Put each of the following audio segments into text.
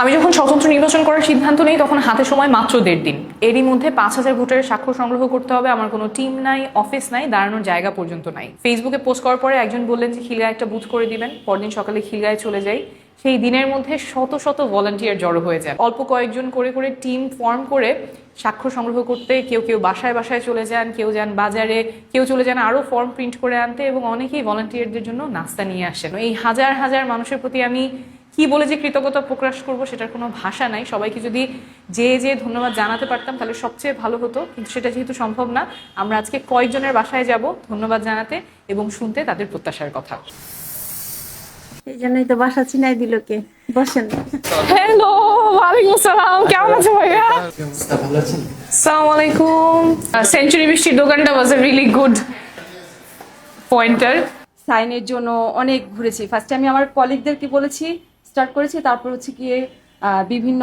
আমি যখন স্বতন্ত্র নির্বাচন করার সিদ্ধান্ত নিই, তখন হাতে সময় মাত্র দেড় দিন। এরই মধ্যে পাঁচ হাজার ভোটারের স্বাক্ষর সংগ্রহ করতে হবে। আমার কোনো টিম নাই, অফিস নাই, দাঁড়ানোর জায়গা পর্যন্ত নাই। ফেসবুকে পোস্ট করার পরে একজন বললেন যে, খিলগায় একটা বুথ করে দিবেন। পরদিন সকালে খিলগায় চলে যাই। সেই দিনের মধ্যে শত শত ভলান্টিয়ার জড়ো হয়ে যায়। অল্প কয়েকজন করে করে টিম ফর্ম করে স্বাক্ষর সংগ্রহ করতে কেউ কেউ বাসায় বাসায় চলে যান, কেউ যান বাজারে, কেউ চলে যান আরও ফর্ম প্রিন্ট করে আনতে এবং অনেকেই ভলান্টিয়ারদের জন্য নাস্তা নিয়ে আসেন। এই হাজার হাজার মানুষের প্রতি আমি কি বলে যে কৃতজ্ঞতা প্রকাশ করব সেটার কোনো ভাষা নাই। সবাইকে যদি যে যে ধন্যবাদ জানাতে পারতাম তাহলে সবচেয়ে ভালো হতো কিন্তু সেটা যেহেতু সম্ভব না আমরা আজকে কয়েকজনের বাসায় যাব ধন্যবাদ জানাতে এবং শুনতে তাদের প্রত্যাশার কথা। এই জন্যই তো বাসা চিনাই দিল কে? বসেন। হ্যালো ওয়ালাইকুম আসসালাম কেমন আছো ভাইয়া? আসসালামু আলাইকুম। সেঞ্চুরি বৃষ্টির দোকানটা was a really good pointer সাইনের জন্য অনেক ঘুরেছি। ফার্স্টে আমি আমার কলিগদেরকে বলেছি স্টার্ট করেছি তারপর হচ্ছে গিয়ে আহ, বিভিন্ন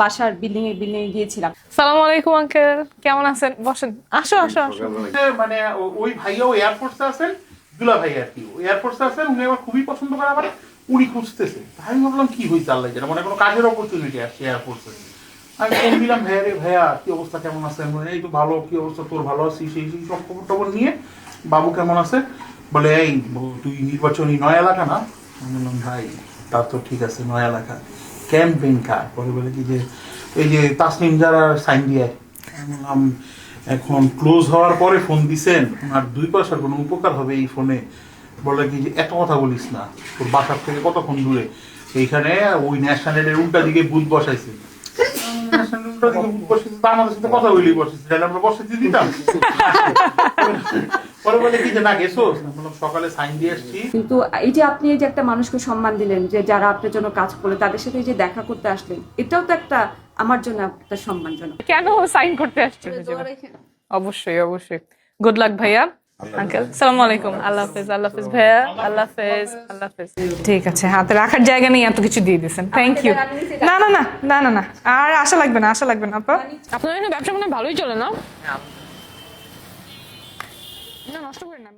বাসার বিল্ডিং এ বিল্ডিং এ গিয়েছিলাম। সালাম আলাইকুম আঙ্কেল কেমন আছেন? বসেন। আসো আসো আসো। মানে ওই ভাইয়াও এয়ারফোর্সে আছেন দুলা ভাই আর কি। এয়ারফোর্সে আছেন উনি আমার খুবই পছন্দ করে আমার উনি খুঁজতেছে। আমি ভাবলাম কি হয়েছে আল্লাহ জানে? মানে কোনো কাজের অপরচুনিটি আসছে এয়ারফোর্সে আমি ফোন দিলাম ভাইয়া রে ভাইয়া কি অবস্থা? কেমন আছে এই তো ভালো কি অবস্থা? তোর ভালো আছিস সেই সেই সব খবর টবর নিয়ে বাবু কেমন আছে? বলে এই তুই নির্বাচনী নয় এলাকা না? আমি বললাম ভাই তা তো ঠিক আছে, নয় এলাকা ক্যাম্পেইন কার পরে বলে কি যে, এই যে তাসনিম যারা সাইন দিয়ে এখন ক্লোজ হওয়ার পরে ফোন দিছেন আর দুই পয়সার কোনো উপকার হবে এই ফোনে। বলে কি যে এত কথা বলিস না, তোর বাসার থেকে কতক্ষণ দূরে? এইখানে ওই ন্যাশনালের উল্টা দিকে বুথ বসাইছে। আমাদের সাথে কথা বলি বসেছে আমরা বসাইতে দিতাম। পরে বলে কি যে না গেছো? সকালে সাইন দিয়ে এসছি। কিন্তু এই যে আপনি এই যে একটা মানুষকে সম্মান দিলেন যে যারা আপনার জন্য কাজ করল তাদের সাথে এই যে দেখা করতে আসলেন এটাও তো একটা আমার জন্য একটা সম্মানজনক। কেন সাইন করতে আসছেন অবশ্যই অবশ্যই। গুড লাক ভাইয়া। আঙ্কেল সালাম আলাইকুম। আল্লাহ হাফেজ আল্লাহ হাফেজ ভাইয়া। আল্লাহ হাফেজ আল্লাহ হাফেজ। ঠিক আছে হাতে রাখার জায়গা নেই এত কিছু দিয়ে দিয়েছেন। থ্যাংক ইউ না না না না না না। আর আশা লাগবে না আশা লাগবে না আপা। আপনার ব্যবসা মনে ভালোই চলে না? না নষ্ট করেন না